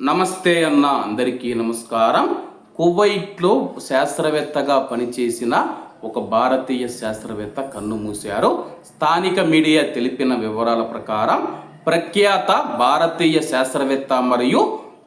నమస్తే అన్న అందరికీ నమస్కారం. కువైట్లో శాస్త్రవేత్తగా పనిచేసిన ఒక భారతీయ శాస్త్రవేత్త కన్ను మూశారు. స్థానిక మీడియా తెలిపిన వివరాల ప్రకారం ప్రఖ్యాత భారతీయ శాస్త్రవేత్త మరియు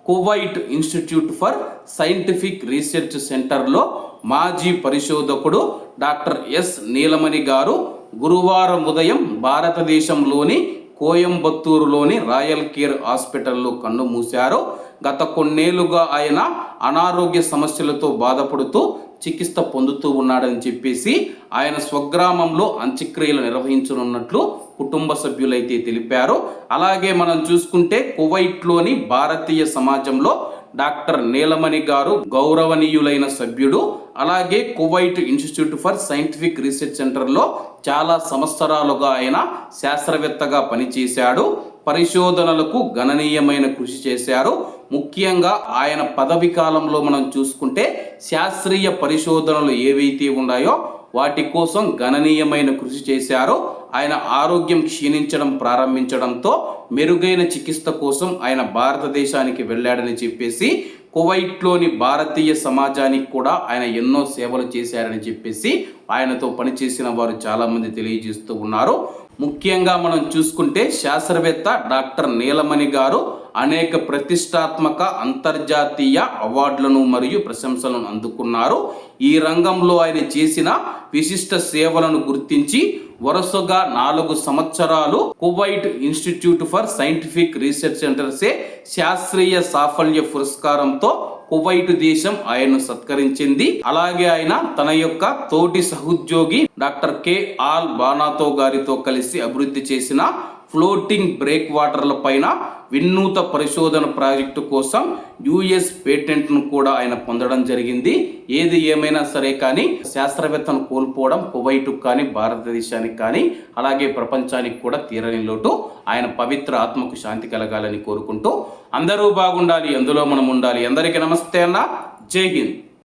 Kuwait Institute for Scientific Research సెంటర్లో మాజీ పరిశోధకుడు డాక్టర్ ఎస్ నీలమణి గారు గురువారం ఉదయం భారతదేశంలోని కోయంబత్తూరులోని రాయల్ కేర్ హాస్పిటల్లో కన్ను మూశారు. గత కొన్నేళ్ళుగా ఆయన అనారోగ్య సమస్యలతో బాధపడుతూ చికిత్స పొందుతూ ఉన్నాడని చెప్పేసి ఆయన స్వగ్రామంలో అంత్యక్రియలు నిర్వహించనున్నట్లు కుటుంబ సభ్యులైతే తెలిపారు. అలాగే మనం చూసుకుంటే కువైట్లోని భారతీయ సమాజంలో డాక్టర్ నీలమణి గారు గౌరవనీయులైన సభ్యుడు అలాగే Kuwait Institute for Scientific Research సెంటర్లో చాలా సంవత్సరాలుగా ఆయన శాస్త్రవేత్తగా పనిచేశాడు. పరిశోధనలకు గణనీయమైన కృషి చేశారు. ముఖ్యంగా ఆయన పదవి కాలంలో మనం చూసుకుంటే శాస్త్రీయ పరిశోధనలు ఏవైతే ఉన్నాయో వాటి కోసం గణనీయమైన కృషి చేశారు ఆయన ఆరోగ్యం క్షీణించడం ప్రారంభించడంతో మెరుగైన చికిత్స కోసం ఆయన భారతదేశానికి వెళ్ళాడని చెప్పేసి కువైట్లోని భారతీయ సమాజానికి కూడా ఆయన ఎన్నో సేవలు చేశారని చెప్పేసి ఆయనతో పనిచేసిన వారు చాలామంది తెలియజేస్తూ ఉన్నారు. ముఖ్యంగా మనం చూసుకుంటే శాస్త్రవేత్త డాక్టర్ నీలమణి గారు అనేక ప్రతిష్టాత్మక అంతర్జాతీయ అవార్డులను మరియు ప్రశంసలను అందుకున్నారు. ఈ రంగంలో ఆయన చేసిన విశిష్ట సేవలను గుర్తించి వరుసగా నాలుగు సంవత్సరాలు Kuwait Institute for Scientific Research సెంటర్సే శాస్త్రీయ సాఫల్య పురస్కారంతో కువైట్ దేశం ఆయన్ను సత్కరించింది. అలాగే ఆయన తన యొక్క తోటి సహోద్యోగి డాక్టర్ కె ఆల్ బానాతో గారితో కలిసి అభివృద్ధి చేసిన ఫ్లోటింగ్ బ్రేక్ వాటర్ల పైన వినూత పరిశోధన ప్రాజెక్టు కోసం యుఎస్ పేటెంట్ను కూడా ఆయన పొందడం జరిగింది. ఏది ఏమైనా సరే కానీ శాస్త్రవేత్తను కోల్పోవడం కువైట్కు కానీ భారతదేశానికి కానీ అలాగే ప్రపంచానికి కూడా తీరని లోటు. ఆయన పవిత్ర ఆత్మకు శాంతి కలగాలని కోరుకుంటూ అందరూ బాగుండాలి అందులో మనం ఉండాలి. అందరికీ నమస్తే అన్న. జై హింద్.